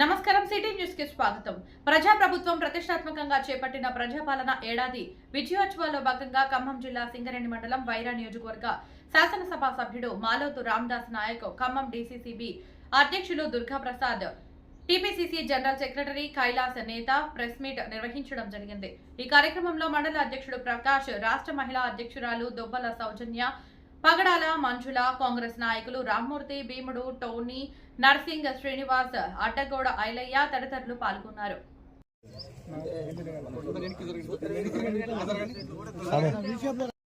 నమస్కారం సిటీ న్యూస్కి స్వాగతం. ప్రజా ప్రభుత్వం ప్రతిష్టాత్మకంగా చేపట్టిన ప్రజాపాలన ఏడాది విజయోత్సవాల్లో భాగంగా ఖమ్మం జిల్లా సింగరేణి మండలం వైరా నియోజకవర్గ శాసనసభ సభ్యుడు మాలోతు రామ్దాస్ నాయక్ ఖమ్మం డీసీసీబీ అధ్యక్షులు Durgaprasad TPCC general secretary Kailas నేత ప్రెస్ మీట్ నిర్వహించడం జరిగింది. ఈ కార్యక్రమంలో మండల అధ్యక్షుడు ప్రకాష్ రాష్ట్ర మహిళా అధ్యక్షురాలు దొబ్బల సౌజన్య పగడాల మంజుల కాంగ్రెస్ నాయకులు రామ్మూర్తి భీముడు టోనీ నర్సింగ్ శ్రీనివాస్ అడ్డగౌడ ఐలయ్య తదితరులు పాల్గొన్నారు.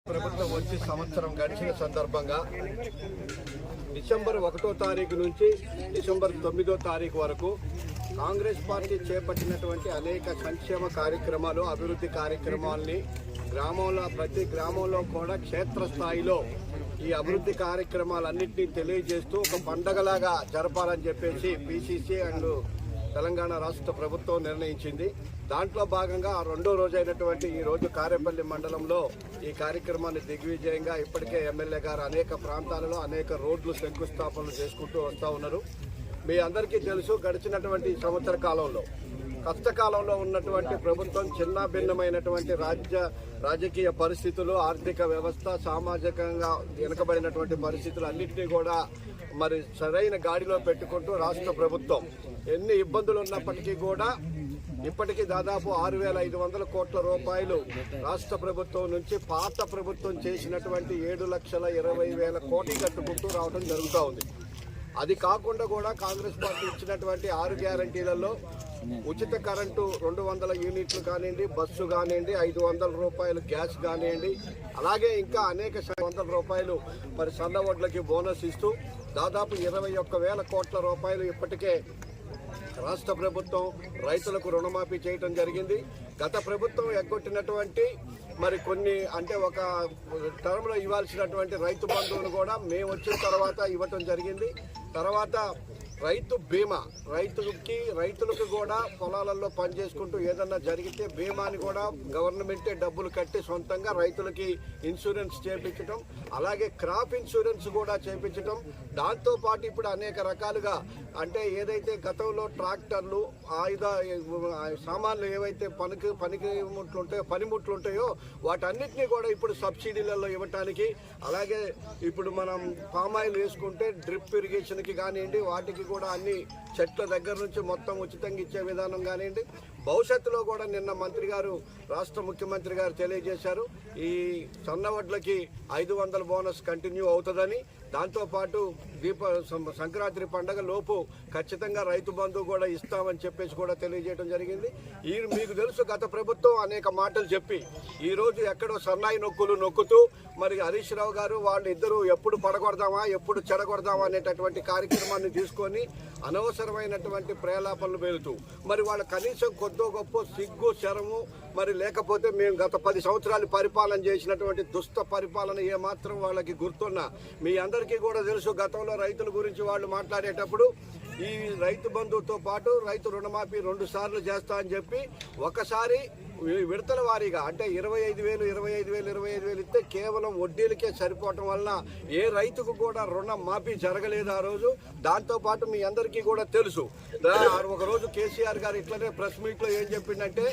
ప్రభుత్వం వచ్చి సంవత్సరం గడిచిన సందర్భంగా డిసెంబర్ ఒకటో తారీఖు నుంచి డిసెంబర్ తొమ్మిదో తారీఖు వరకు కాంగ్రెస్ పార్టీ చేపట్టినటువంటి అనేక సంక్షేమ కార్యక్రమాలు అభివృద్ధి కార్యక్రమాల్ని గ్రామంలో ప్రతి గ్రామంలో కూడా క్షేత్రస్థాయిలో ఈ అభివృద్ధి కార్యక్రమాలన్నింటినీ తెలియజేస్తూ ఒక పండగలాగా జరపాలని చెప్పేసి పిసిసి అండ్ తెలంగాణ రాష్ట్ర ప్రభుత్వం నిర్ణయించింది. దాంట్లో భాగంగా ఆ రెండో రోజు అయినటువంటి ఈ రోజు కారేపల్లి మండలంలో ఈ కార్యక్రమాన్ని దిగ్విజయంగా ఇప్పటికే ఎమ్మెల్యే గారు అనేక ప్రాంతాలలో అనేక రోడ్లు శంకుస్థాపనలు చేసుకుంటూ వస్తూ ఉన్నారు. మీ అందరికీ తెలుసు గడిచినటువంటి సంవత్సర కాలంలో కష్టకాలంలో ఉన్నటువంటి ప్రభుత్వం చిన్న భిన్నమైనటువంటి రాజ్య రాజకీయ పరిస్థితులు ఆర్థిక వ్యవస్థ సామాజికంగా వెనుకబడినటువంటి పరిస్థితులు అన్నింటినీ కూడా మరి సరైన గాడిలో పెట్టుకుంటూ రాష్ట్ర ప్రభుత్వం ఎన్ని ఇబ్బందులు ఉన్నప్పటికీ కూడా ఇప్పటికీ దాదాపు ఆరు వేల ఐదు వందల కోట్ల రూపాయలు రాష్ట్ర ప్రభుత్వం నుంచి పాత ప్రభుత్వం చేసినటువంటి ఏడు లక్షల ఇరవై వేల కోట్లు కట్టుకుంటూ రావడం జరుగుతూ ఉంది. అది కాకుండా కూడా కాంగ్రెస్ పార్టీ ఇచ్చినటువంటి ఆరు గ్యారంటీలలో ఉచిత కరెంటు రెండు వందల యూనిట్లు కానివ్వండి బస్సు కానివ్వండి ఐదు వందల రూపాయలు గ్యాస్ కానివ్వండి అలాగే ఇంకా అనేక వందల రూపాయలు మరి సన్నవడ్లకి బోనస్ ఇస్తూ దాదాపు ఇరవై ఒక్క వేల కోట్ల రూపాయలు ఇప్పటికే రాష్ట్ర ప్రభుత్వం రైతులకు రుణమాఫీ చేయటం జరిగింది. గత ప్రభుత్వం ఎగ్గొట్టినటువంటి మరి కొన్ని అంటే ఒక టర్మ్లో ఇవ్వాల్సినటువంటి రైతు బంధువులు కూడా మేము వచ్చిన తర్వాత ఇవ్వటం జరిగింది. తర్వాత రైతు బీమా రైతులకి రైతులకు కూడా పొలాలలో పనిచేసుకుంటూ ఏదన్నా జరిగితే బీమాని కూడా గవర్నమెంటే డబ్బులు కట్టి సొంతంగా రైతులకి ఇన్సూరెన్స్ చేపించడం అలాగే క్రాప్ ఇన్సూరెన్స్ కూడా చేపించడం దాంతో పాటు ఇప్పుడు అనేక రకాలుగా అంటే ఏదైతే గతంలో ట్రాక్టర్లు ఆయుధ సామాన్లు ఏవైతే పనికి పనికి ముట్లు ఉంటాయో పనిముట్లు ఉంటాయో వాటన్నిటినీ కూడా ఇప్పుడు సబ్సిడీలలో ఇవ్వటానికి అలాగే ఇప్పుడు మనం పామాయిల్ వేసుకుంటే డ్రిప్ ఇరిగేషన్కి కానివ్వండి వాటికి కూడా అన్ని చెట్ల దగ్గర నుంచి మొత్తం ఉచితంగా ఇచ్చే విధానం కానివ్వండి. భవిష్యత్తులో కూడా నిన్న మంత్రి గారు రాష్ట్ర ముఖ్యమంత్రి గారు తెలియజేశారు ఈ సన్నవడ్లకి ఐదు వందల బోనస్ కంటిన్యూ అవుతుందని. దాంతోపాటు దీప సం- సంక్రాంతి పండగ లోపు ఖచ్చితంగా రైతు బంధు కూడా ఇస్తామని చెప్పేసి కూడా తెలియజేయడం జరిగింది. ఈ మీకు తెలుసు గత ప్రభుత్వం అనేక మాటలు చెప్పి ఈ రోజు ఎక్కడో సన్నాయి నొక్కులు నొక్కుతూ మరి హరీష్ రావు గారు వాళ్ళు ఇద్దరు ఎప్పుడు పడగొడదామా ఎప్పుడు చెడగొడదామా అనేటటువంటి కార్యక్రమాన్ని తీసుకొని అనవసరమైనటువంటి ప్రేలాపనలు వెళుతూ మరి వాళ్ళ కనీసం కొద్దో గొప్ప సిగ్గు శరము మరి లేకపోతే మేము గత పది సంవత్సరాలు పరిపాలన చేసినటువంటి దుష్ట పరిపాలన ఏమాత్రం వాళ్ళకి గుర్తున్నా. మీ అందరికీ కూడా తెలుసు గతంలో రైతుల గురించి వాళ్ళు మాట్లాడేటప్పుడు ఈ రైతు బంధువుతో పాటు రైతు రుణమాఫీ రెండు సార్లు చేస్తా అని చెప్పి ఒకసారి విడతల వారీగా అంటే ఇరవై ఐదు వేలు ఇరవై ఐదు వేలు ఇరవై ఐదు వేలు ఇస్తే కేవలం వడ్డీలకే సరిపోవటం వలన ఏ రైతుకు కూడా రుణం మాఫీ జరగలేదు ఆ రోజు. దాంతో పాటు మీ అందరికీ కూడా తెలుసు. ఒకరోజు ఒక రోజు కేసీఆర్ గారు ఇట్లనే ప్రెస్ మీట్లో ఏం చెప్పిండంటే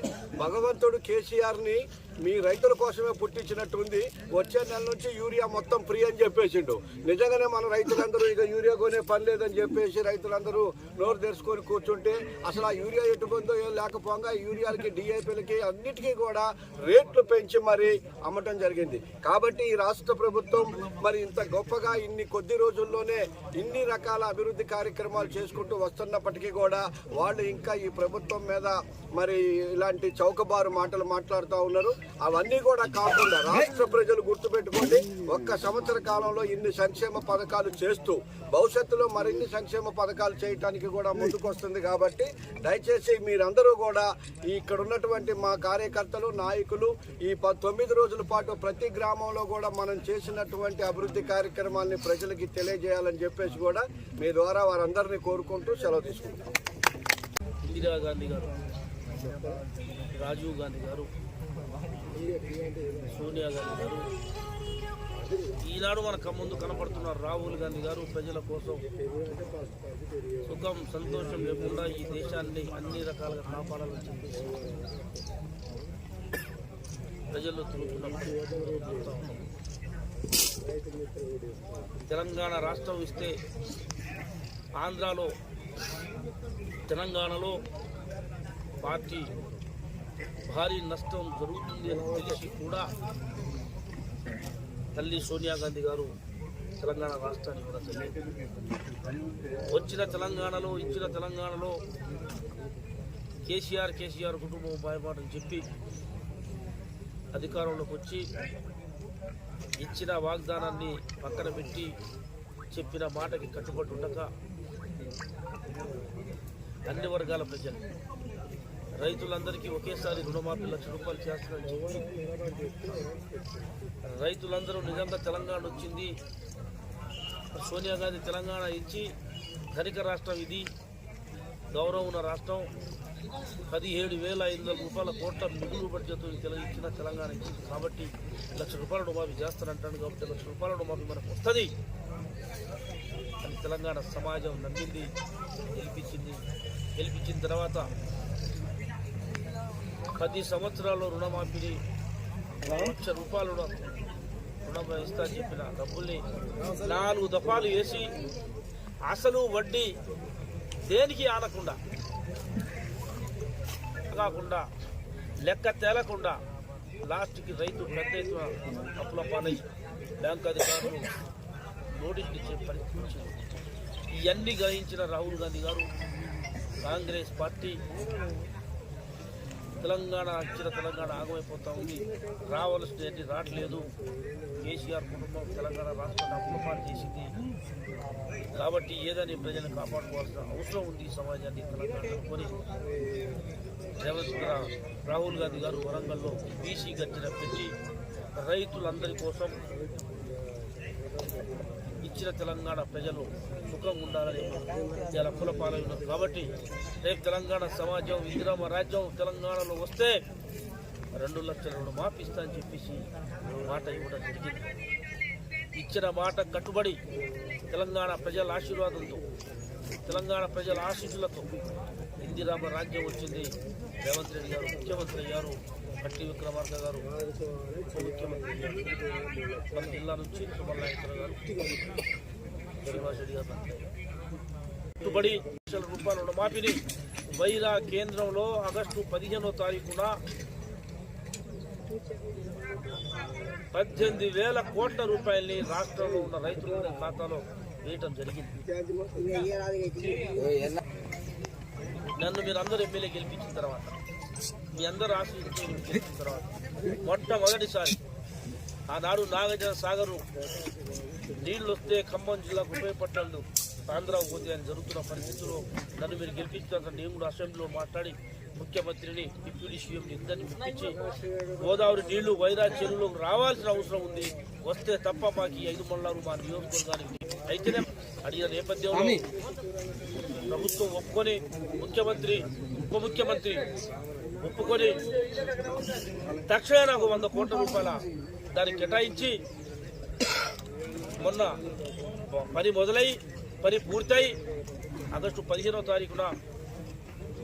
భగవంతుడు కేసీఆర్ని మీ రైతుల కోసమే పుట్టించినట్టుంది వచ్చే నెల నుంచి యూరియా మొత్తం ఫ్రీ అని చెప్పేసిండు. నిజంగానే మన రైతులందరూ ఇక యూరియా కొనే పని లేదని చెప్పేసి రైతులందరూ నోరు తెరుచుకొని కూర్చుంటే అసలు ఆ యూరియా ఎట్టుకుందో ఏం లేకపోగా యూరియాలకి డిఐపీలకి అన్నిటికీ కూడా రేట్లు పెంచి మరి అమ్మటం జరిగింది. కాబట్టి ఈ రాష్ట్ర ప్రభుత్వం మరి ఇంత గొప్పగా ఇన్ని కొద్ది రోజుల్లోనే ఇన్ని రకాల అభివృద్ధి కార్యక్రమాలు చేసుకుంటూ వస్తున్నప్పటికీ కూడా వాళ్ళు ఇంకా ఈ ప్రభుత్వం మీద మరి ఇలాంటి చౌకబారు మాటలు మాట్లాడుతూ ఉన్నారు. అవన్నీ కూడా కాకుండా రాష్ట్ర ప్రజలు గుర్తుపెట్టుకోండి ఒక్క సంవత్సర కాలంలో ఇన్ని సంక్షేమ పథకాలు చేస్తూ భవిష్యత్తులో మరిన్ని సంక్షేమ పథకాలు చేయటానికి కూడా ముందుకు వస్తుంది కాబట్టి దయచేసి మీరందరూ కూడా ఇక్కడ ఉన్నటువంటి మా కార్యకర్తలు నాయకులు ఈ ప- తొమ్మిది రోజుల పాటు ప్రతి గ్రామంలో కూడా మనం చేసినటువంటి అభివృద్ధి కార్యక్రమాల్ని ప్రజలకి తెలియజేయాలని చెప్పేసి కూడా మీ ద్వారా వారందరినీ కోరుకుంటూ సెలవు తీసుకుంటాం ఇందిరా గాంధీ గారు రాజీవ్ గాంధీ గారు సోనియా గాంధీ గారు ఈనాడు మన ముందు కనపడుతున్నారు రాహుల్ గాంధీ గారు ప్రజల కోసం సుఖం సంతోషం లేకుండా ఈ దేశాన్ని అన్ని రకాలుగా కాపాడాలని చెప్పేసి ప్రజలు తెలంగాణ రాష్ట్రం ఇస్తే ఆంధ్రాలో తెలంగాణలో పార్టీ భారీ నష్టం జరుగుతుంది అని తెలిసి కూడా తల్లి సోనియా గాంధీ గారు తెలంగాణ రాష్ట్రాన్ని కూడా వచ్చిన తెలంగాణలో ఇచ్చిన తెలంగాణలో కేసీఆర్ కేసీఆర్ కుటుంబం భయపాటని చెప్పి అధికారంలోకి వచ్చి ఇచ్చిన వాగ్దానాన్ని పక్కన పెట్టి చెప్పిన మాటకి కట్టుబడి ఉండక అన్ని వర్గాల ప్రజలు రైతులందరికీ ఒకేసారి రుణమాఫీ లక్ష రూపాయలు చేస్తారని చెప్పి రైతులందరూ నిజంగా తెలంగాణ వచ్చింది. సోనియా గాంధీ తెలంగాణ ఇచ్చి ధనిక రాష్ట్రం ఇది గౌరవం ఉన్న రాష్ట్రం. పదిహేడు వేల ఐదు వందల రూపాయల కోట్ల మిగులు బడ్జెట్ తెల- ఇచ్చిన తెలంగాణ ఇచ్చింది. కాబట్టి లక్ష రూపాయల రుమాఫీ చేస్తానంటాను కాబట్టి లక్ష రూపాయల రుమాఫీ మనకు వస్తుంది అని తెలంగాణ సమాజం నమ్మింది గెలిపించింది. గెలిపించిన తర్వాత పది సంవత్సరాల్లో రుణమాఫీని లక్ష రూపాయలు రుణం ఇస్తా చెప్పిన డబ్బుల్ని నాలుగు దఫాలు వేసి అసలు వడ్డీ దేనికి ఆనకుండా? కాకుండా లెక్క తేలకుండా లాస్ట్కి రైతు పెద్ద ఎత్తున అప్పుల పాలై బ్యాంక్ అధికారులు నోటీసులు ఇచ్చే పరిస్థితి ఇవన్నీ గ్రహించిన రాహుల్ గాంధీ గారు కాంగ్రెస్ పార్టీ తెలంగాణ అక్షర తెలంగాణ ఆగమైపోతా ఉంది. రావాల్సినవి రావట్లేదు. కేసీఆర్ కుటుంబం తెలంగాణ రాష్ట్రాన్ని అప్పులపాటు చేసింది. కాబట్టి ఏదని ప్రజలను కాపాడుకోవాల్సిన అవసరం ఉంది సమాజాన్ని తెలంగాణ కొని రేవంత్ రాహుల్ గాంధీ గారు వరంగల్లో బీసీ గర్జన పెట్టి రైతులందరి కోసం ఇచ్చిన తెలంగాణ ప్రజలు సుఖంగా ఉండాలని ఇలా ఉన్నది. కాబట్టి రేపు తెలంగాణ సమాజం ఇందిరామ రాజ్యం తెలంగాణలో వస్తే రెండు లక్షల రుణ మాపిస్తా అని చెప్పేసి మాట ఇవ్వడం జరిగింది. ఇచ్చిన మాట కట్టుబడి తెలంగాణ ప్రజల ఆశీర్వాదంతో తెలంగాణ ప్రజల ఆశీస్సులతో ఇందిరామ రాజ్యం వచ్చింది. రేవంత్ రెడ్డి గారు ముఖ్యమంత్రి అయ్యారు. భట్టి విక్రమార్క గారు ఉప ముఖ్యమంత్రి మన జిల్లా నుంచి నాయకర్ గారు శ్రీనివాస్ రెడ్డి గారు. కట్టుబడి లక్షల రూపాయల రుణమాఫీని వైరా కేంద్రంలో ఆగస్టు పదిహేనో తారీఖున పద్దెనిమిది వేల కోట్ల రూపాయల్ని రాష్ట్రంలో ఉన్న రైతుల ఖాతాలో వేయటం జరిగింది నన్ను మీరు అందరూ ఎమ్మెల్యే గెలిపించిన తర్వాత మీ అందరు ఆశీర్వదించి గెలిపించిన తర్వాత మొట్టమొదటిసారి ఆనాడు నాగార్జున సాగరు నీళ్ళు వస్తే ఖమ్మం జిల్లాకు ఉపయోగపడ్డాడు ఆంధ్ర పోతే అని జరుగుతున్న పరిస్థితుల్లో నన్ను మీరు గెలిపించిన నేను కూడా అసెంబ్లీలో మాట్లాడి ముఖ్యమంత్రిని డిప్యూటీ సీఎం ఇద్దరిని పిలిపించి గోదావరి నీళ్ళు వైరా చెరువులోకి రావాల్సిన అవసరం ఉంది. వస్తే తప్ప మాకు ఐదు మండలాలు మా నియోజకవర్గానికి అయితేనే అడిగిన నేపథ్యంలో ప్రభుత్వం ఒప్పుకొని ముఖ్యమంత్రి ఉప ముఖ్యమంత్రి ఒప్పుకొని తక్షణ నాకు వంద కోట్ల రూపాయల దాన్ని కేటాయించి మొన్న పని మొదలై పని పూర్తయి ఆగస్టు పదిహేనవ తారీఖున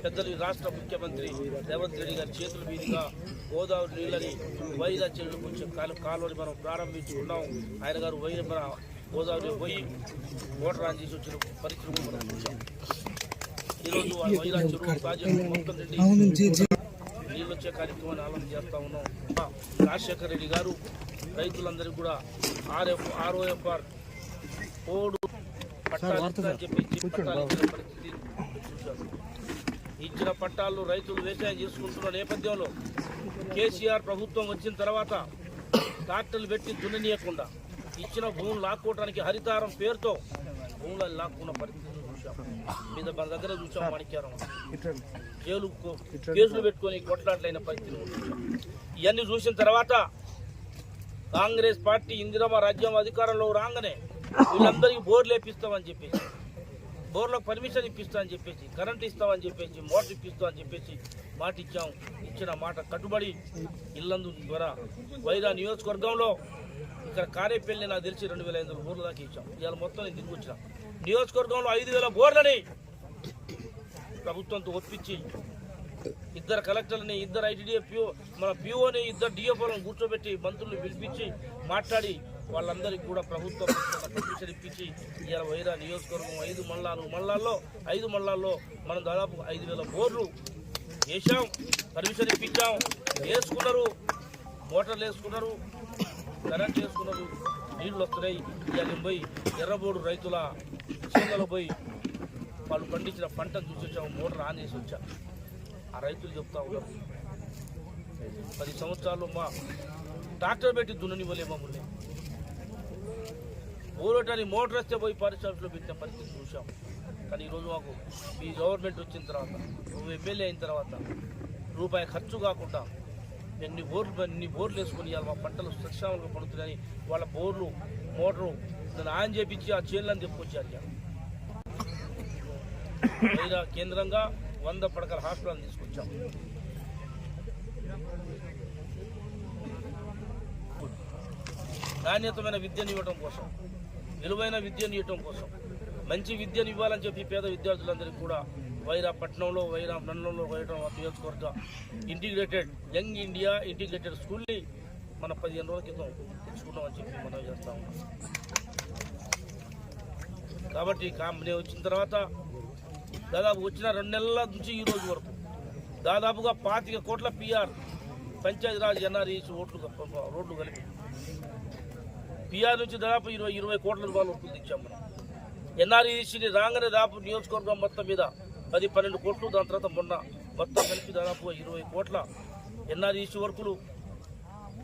పెద్దలు రాష్ట్ర ముఖ్యమంత్రి రేవంత్ రెడ్డి గారి చేతుల మీదుగా గోదావరి నీళ్ళని వైరా చెరువు కొంచెం కాలు కాలువని మనం ప్రారంభించుకున్నాం. ఆయన గారు వైద్య గోదావరి పోయి మోటార్ ఆన్ చేసి వచ్చిన పరిస్థితులు మనం చూసాం ఈరోజు ప్రాజెక్టు మొత్తం రెడ్డి నీళ్ళు వచ్చే కార్యక్రమాన్ని ఆలోచన చేస్తా ఉన్నాం. రాజశేఖర రెడ్డి గారు రైతులందరికీ కూడా ఆర్ఎఫ్ ఆర్ఓఎఫ్ఆర్ కోడ్ పట్టాలు అని చెప్పి పరిస్థితి. ఇచ్చిన పట్టాలు రైతులు వ్యవసాయం చేసుకుంటున్న నేపథ్యంలో కేసీఆర్ ప్రభుత్వం వచ్చిన తర్వాత ట్రాక్టర్లు పెట్టి దున్ననీయకుండా ఇచ్చిన భూములు లాక్కోవడానికి హరితారం పేరుతో భూములను లాక్కున్న పరిస్థితులు చూసాం మీద మన దగ్గర చూసాం మాణిక్యారం. జైలు కేసులు పెట్టుకొని కొట్లాట్లైన పరిస్థితులు ఇవన్నీ చూసిన తర్వాత కాంగ్రెస్ పార్టీ ఇందిరమ్మ రాజ్యం అధికారంలో రాగానే వీళ్ళందరికీ బోర్లు వేపిస్తామని చెప్పేసి బోర్లకు పర్మిషన్ ఇప్పిస్తామని చెప్పేసి కరెంట్ ఇస్తామని చెప్పేసి మోటార్ ఇప్పిస్తామని చెప్పేసి మాట ఇచ్చాం ఇచ్చిన మాట కట్టుబడి ఇల్లందు ద్వారా వైరా నియోజకవర్గంలో ఇక్కడ కారేపల్లి నాకు తెలిసి రెండు వేల ఐదు వందల బోర్లు దాకా ఇచ్చాం. ఇవాళ మొత్తం నేను తిరిగి వచ్చిన. నియోజకవర్గంలో ఐదు వేల బోర్లని ప్రభుత్వంతో ఒప్పించి ఇద్దరు కలెక్టర్ని ఇద్దరు ఐటీడీఎఫ్ మన పిఓని ఇద్దరు డిఎఫ్ఓలను కూర్చోబెట్టి మంత్రులు పిలిపించి మాట్లాడి వాళ్ళందరికీ కూడా ప్రభుత్వం పర్మిషన్ ఇప్పించి ఇవాళ వైరా నియోజకవర్గం ఐదు మండలాలు మండలాల్లో ఐదు మండలాల్లో మనం దాదాపు ఐదు వేల బోర్లు వేసాం పర్మిషన్ ఇప్పించాం. వేసుకున్నారు మోటార్లు వేసుకున్నారు. కరెంట్ వేసుకున్నారు నీళ్ళు వస్తున్నాయి. ఇవాళ పోయి ఎర్రబోడు రైతుల చేనులో పోయి వాళ్ళు పండించిన పంటను చూసి వచ్చాము మోటార్ ఆన్ చేసి వచ్చా. ఆ రైతులు చెప్తా ఉన్నారు. పది సంవత్సరాలు మా ట్రాక్టర్ పెట్టి దున్ననివ్వలే మమ్మల్ని. ఊరటాన్ని మోటార్ వస్తే పోయి పరిశ్రమలో పెట్టిన పరిస్థితి చూసాం కానీ ఈరోజు మాకు ఈ గవర్నమెంట్ వచ్చిన తర్వాత నువ్వు ఎమ్మెల్యే అయిన తర్వాత రూపాయి ఖర్చు కాకుండా ఎన్ని బోర్లు ఎన్ని బోర్లు వేసుకొని ఇవాళ మా పంటలు సక్షామంగా పడుతున్నాయని వాళ్ళ బోర్లు మోటారు దాన్ని ఆన్ చేపించి ఆ చేనులను తెప్పుకొచ్చారు ఇవాళ. కేంద్రంగా వంద పడకల హాస్పిటల్ తీసుకొచ్చాం. నాణ్యతమైన విద్యను ఇవ్వడం కోసం విలువైన విద్యను ఇవ్వడం కోసం మంచి విద్యను ఇవ్వాలని చెప్పి పేద విద్యార్థులందరికీ కూడా వైరా పట్టణంలో వైరా మండలంలో వైరా నియోజకవర్గ ఇంటిగ్రేటెడ్ యంగ్ ఇండియా ఇంటిగ్రేటెడ్ స్కూల్ని మన పదిహేను రోజుల క్రితం తెచ్చుకున్నామని చెప్పి మనం చేస్తా ఉన్నాం. కాబట్టి కంపెనీ వచ్చిన తర్వాత దాదాపు వచ్చిన రెండు నెలల నుంచి ఈ రోజు వరకు దాదాపుగా పాతిక కోట్ల పిఆర్ పంచాయతీరాజ్ ఎన్ఆర్ఈసి ఓట్లు రోడ్లు కలిపి. పిఆర్ నుంచి దాదాపు ఇరవై ఇరవై కోట్ల రూపాయలు వస్తుంది ఇచ్చాం మనం. ఎన్ఆర్ఈసీని రాగానే దాదాపు నియోజకవర్గం మొత్తం మీద పది పన్నెండు కోట్లు దాని తర్వాత మొన్న మొత్తం కలిపి దాదాపు ఇరవై కోట్ల ఎన్ఆర్ఈసీ వర్కులు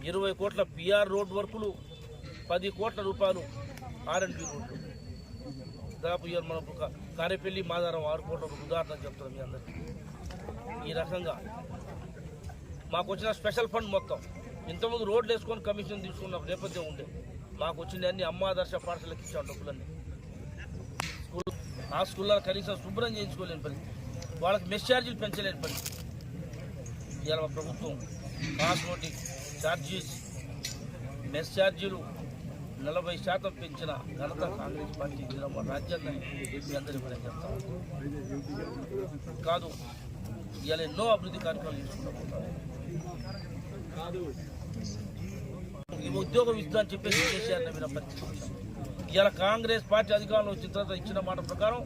ఇరవై కోట్ల పిఆర్ రోడ్ వర్కులు పది కోట్ల రూపాయలు ఆర్ఎండ్బి రోడ్లు. దాదాపు ఇయర్ మనకు ఒక కారేపల్లి మాదారం ఆరు కోట్ల ఉదాహరణ చెప్తున్నాం మీ అందరికీ. ఈ రకంగా మాకు వచ్చిన స్పెషల్ ఫండ్ మొత్తం. ఇంతకుముందు రోడ్లు వేసుకొని కమిషన్ తీసుకున్న నేపథ్యం ఉండే. మాకు వచ్చిన అన్ని అమ్మాదర్శ పాఠశాలకు ఇచ్చాం డబ్బులన్నీ. ఆ స్కూల్లో కనీసం శుభ్రం చేయించుకోలేని పని వాళ్ళకి మెస్ ఛార్జీలు పెంచలేని పని ఇవాళ మా ప్రభుత్వం కాస్మోటిక్ ఛార్జీస్ మెస్ ఛార్జీలు నలభై శాతం పెంచిన ఘనత కాంగ్రెస్ పార్టీ ఇచ్చిన మా రాజ్యాన్ని మీ అందరికీ మనం చెప్తాం కాదు ఇవాళ ఎన్నో అభివృద్ధి కార్యక్రమాలు తీసుకుంటూ ఈ ఉద్యోగం ఇస్తా అని చెప్పేసి కేసీఆర్ నమ్మిన పరిస్థితి ఇలా కాంగ్రెస్ పార్టీ అధికారంలో వచ్చిన తర్వాత ఇచ్చిన మాట ప్రకారం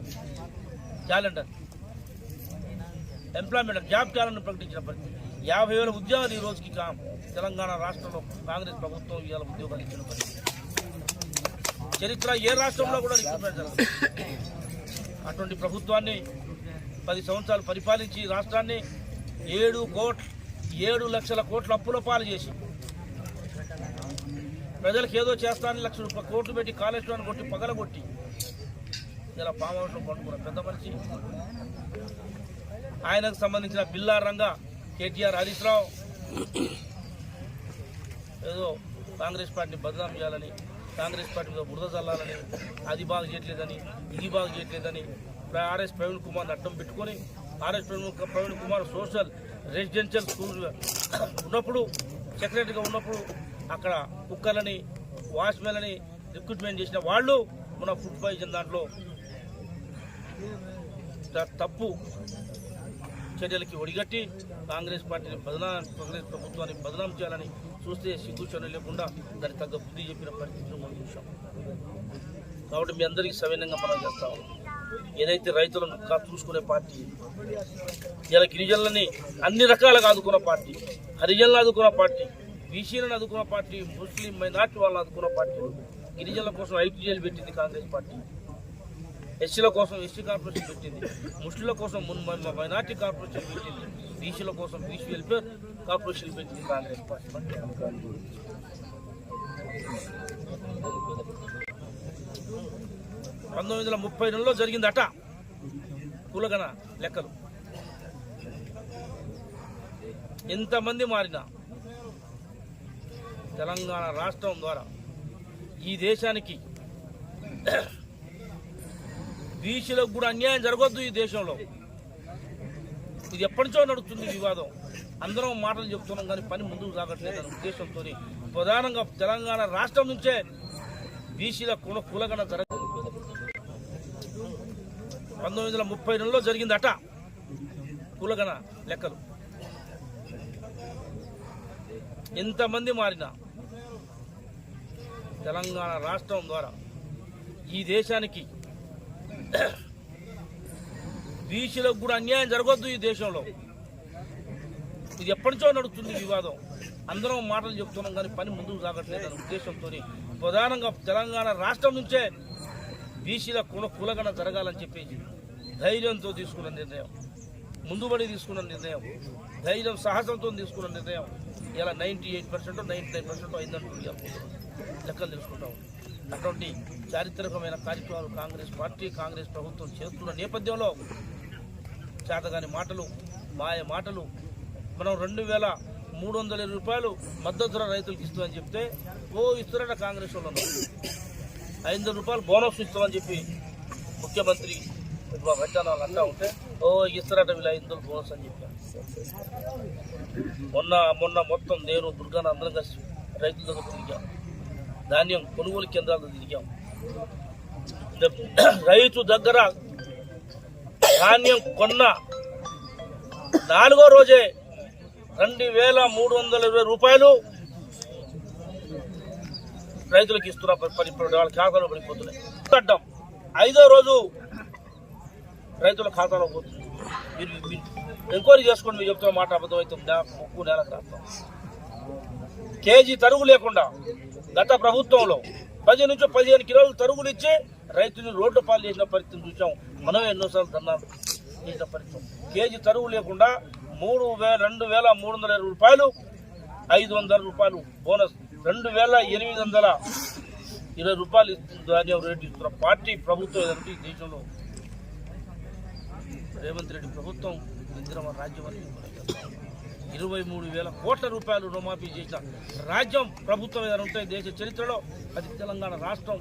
క్యాలెండర్. ఎంప్లాయ్మెంట్ జాబ్ క్యాలెండర్ ప్రకటించిన పరిస్థితి. యాభై వేల ఉద్యోగాలు ఈ రోజుకి కా- తెలంగాణ రాష్ట్రంలో కాంగ్రెస్ ప్రభుత్వం ఇవాళ ఉద్యోగాలు ఇచ్చిన పరిస్థితి. చరిత్ర ఏ రాష్ట్రంలో కూడా రిక్రూట్మెంట్ జరగదు. అటువంటి ప్రభుత్వాన్ని పది సంవత్సరాలు పరిపాలించి రాష్ట్రాన్ని ఏడు కోట్ ఏడు లక్షల కోట్ల అప్పుల పాలు చేసి ప్రజలకు ఏదో చేస్తానని లక్ష రూపాయలు కోట్లు పెట్టి కాళేశ్వరాన్ని కొట్టి పగలగొట్టి ఇలా ఫామ్ హౌస్లో పండుకున్న పెద్ద మనిషి. ఆయనకు సంబంధించిన బిల్లా రంగా కేటీఆర్ హరీష్ రావు. ఏదో కాంగ్రెస్ పార్టీని బదనాం చేయాలని కాంగ్రెస్ పార్టీ మీద బురద చల్లాలని అది బాగా చేయట్లేదని ఇది బాగా చేయట్లేదని ఆర్ఎస్ ప్రవీణ్ కుమార్ని అడ్డం పెట్టుకొని RS Praveen Praveen Kumar social residential school ఉన్నప్పుడు సెక్రటరీగా ఉన్నప్పుడు అక్కడ కుక్కర్లని వాచ్మెన్లని రిక్రూట్మెంట్ చేసిన వాళ్ళు మన ఫుడ్ పాయిజన్ దాంట్లో తప్పు చర్యలకి ఒడిగట్టి కాంగ్రెస్ పార్టీని బదనా కాంగ్రెస్ ప్రభుత్వాన్ని బదనాం చేయాలని చూస్తే సిగ్గుచనం లేకుండా దానికి తగ్గ బుద్ధి చెప్పిన పరిస్థితులు మనం చూసాం కాబట్టి మీ అందరికీ సవినంగా మనం చేస్తాం ఏదైతే రైతులను కా- చూసుకునే పార్టీ ఇలా గిరిజనులని అన్ని రకాలుగా ఆదుకున్న పార్టీ హరిజనులు ఆదుకున్న పార్టీ బీసీలను అందుకున్న పార్టీ ముస్లిం మైనార్టీ వాళ్ళని అందుకున్న పార్టీ. గిరిజనుల కోసం ఐపీఎల్ పెట్టింది కాంగ్రెస్ పార్టీ. ఎస్సీల కోసం ఎస్సీ కార్పొరేషన్ పెట్టింది. ముస్లింల కోసం మైనార్టీ కార్పొరేషన్ పెట్టింది. బీసీల కోసం బీసీ వెల్ఫేర్ కార్పొరేషన్ పెట్టింది కాంగ్రెస్ పార్టీ. పంతొమ్మిది వందల ముప్పై రెండులో జరిగిందట కులగన లెక్కలు. ఎంతమంది మారినా తెలంగాణ రాష్ట్రం ద్వారా ఈ దేశానికి బీసీలకు కూడా అన్యాయం జరగొద్దు ఈ దేశంలో. ఇది ఎప్పటినుంచో నడుస్తుంది వివాదం. అందరం మాటలు చెప్తున్నాం కానీ పని ముందుకు సాగట్లేదు అనే ఉద్దేశంతో ప్రధానంగా తెలంగాణ రాష్ట్రం నుంచే బీసీల కుల కులగణ జరగ పంతొమ్మిది వందల ముప్పై రెండులో జరిగిందట కులగణ లెక్కలు. ఎంతమంది మారినా తెలంగాణ రాష్ట్రం ద్వారా ఈ దేశానికి బీసీలకు కూడా అన్యాయం జరగొద్దు ఈ దేశంలో. ఇది ఎప్పటినుంచో నడుస్తుంది వివాదం. అందరం మాటలు చెప్తున్నాం కానీ పని ముందుకు సాగట్లేదు అనే ఉద్దేశంతో ప్రధానంగా తెలంగాణ రాష్ట్రం నుంచే బీసీల కుల కులగణ జరగాలని చెప్పేసి ధైర్యంతో తీసుకున్న నిర్ణయం. ముందుబడి తీసుకున్న నిర్ణయం. ధైర్యం సాహసంతో తీసుకున్న నిర్ణయం. ఇలా ninety eight percent ninety nine percent అయిందంటుంది లెక్కలు తెలుసుకుంటాం. అటువంటి చారిత్రకమైన కార్యక్రమాలు కాంగ్రెస్ పార్టీ కాంగ్రెస్ ప్రభుత్వం చేస్తున్న నేపథ్యంలో చేతగాని మాటలు మాయ మాటలు మనం రెండు వేల మూడు వందల ఇరవై రూపాయలు మద్దతు ధర రైతులకు ఇస్తామని చెప్తే ఓ ఇస్తారట కాంగ్రెస్ వాళ్ళు ఐదు వందల రూపాయలు బోనస్ ఇస్తామని చెప్పి ముఖ్యమంత్రి పెట్టాను అంటా ఉంటే ఓ ఇస్తారట వీళ్ళు ఐదు వందలు బోనస్ అని చెప్పారు. మొన్న మొన్న మొత్తం నేను దుర్గాన అందరం కలిసి రైతుల దగ్గర తిరిగాను ధాన్యం కొనుగోలు కేంద్రాలు తిరిగాం రైతు దగ్గర ధాన్యం కొన్న నాలుగో రోజే రెండు వేల మూడు వందల ఇరవై రూపాయలు రైతులకు ఇస్తున్న పడిపోయి వాళ్ళ ఖాతాలో పడిపోతున్నాయి. కట్టడం. ఐదో రోజు రైతుల ఖాతాలో పోతుంది. మీరు ఎంక్వైరీ చేసుకోండి మీరు చెప్తున్న మాట అబద్ధం ముక్కు నేలకు రాస్తాం. కేజీ తరుగు లేకుండా గత ప్రభుత్వంలో పది నుంచి పదిహేను కిలోలు తరుగులు ఇచ్చి రైతుని రోడ్డు పాలు చేసిన పరిస్థితిని చూసాం మనం ఎన్నోసార్లు ధర్నాలు చేసిన పరిస్థితి. కేజీ తరువు లేకుండా మూడు వేల రెండు వేల మూడు వందల ఇరవై రూపాయలు ఐదు వందల రూపాయలు బోనస్ రెండు వేల ఎనిమిది వందల ఇరవై రూపాయలు ఇస్తుంది ధాన్యం రేటు ఇస్తున్న పార్టీ ప్రభుత్వం ఏదంటే ఈ దేశంలో రేవంత్ రెడ్డి ప్రభుత్వం ఇందిరమ రాజ్యం అని ఇరవై మూడు వేల కోట్ల రూపాయలు రుణమాఫీ చేసిన రాజ్యం ప్రభుత్వం ఏదైనా ఉంటే దేశ చరిత్రలో అది తెలంగాణ రాష్ట్రం.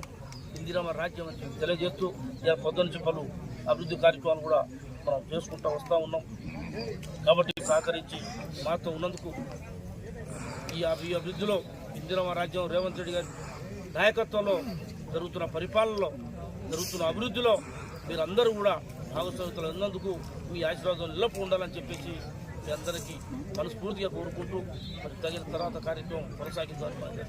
ఇందిరామ రాజ్యం అని తెలియజేస్తూ ఇలా పొద్దునుంచి పలు అభివృద్ధి కార్యక్రమాలు కూడా మనం చేసుకుంటూ వస్తూ ఉన్నాం. కాబట్టి సహకరించి మాతో ఉన్నందుకు ఈ అభివృద్ధిలో ఇందిరామ రాజ్యం రేవంత్ రెడ్డి గారి నాయకత్వంలో జరుగుతున్న పరిపాలనలో జరుగుతున్న అభివృద్ధిలో మీరందరూ కూడా భాగస్వామితులు ఉన్నందుకు మీ ఆశీర్వాదం నిలపు ఉండాలని చెప్పేసి మీ అందరికీ మనస్ఫూర్తిగా కోరుకుంటూ మరి తగిన తర్వాత కార్యక్రమం కొనసాగించాలని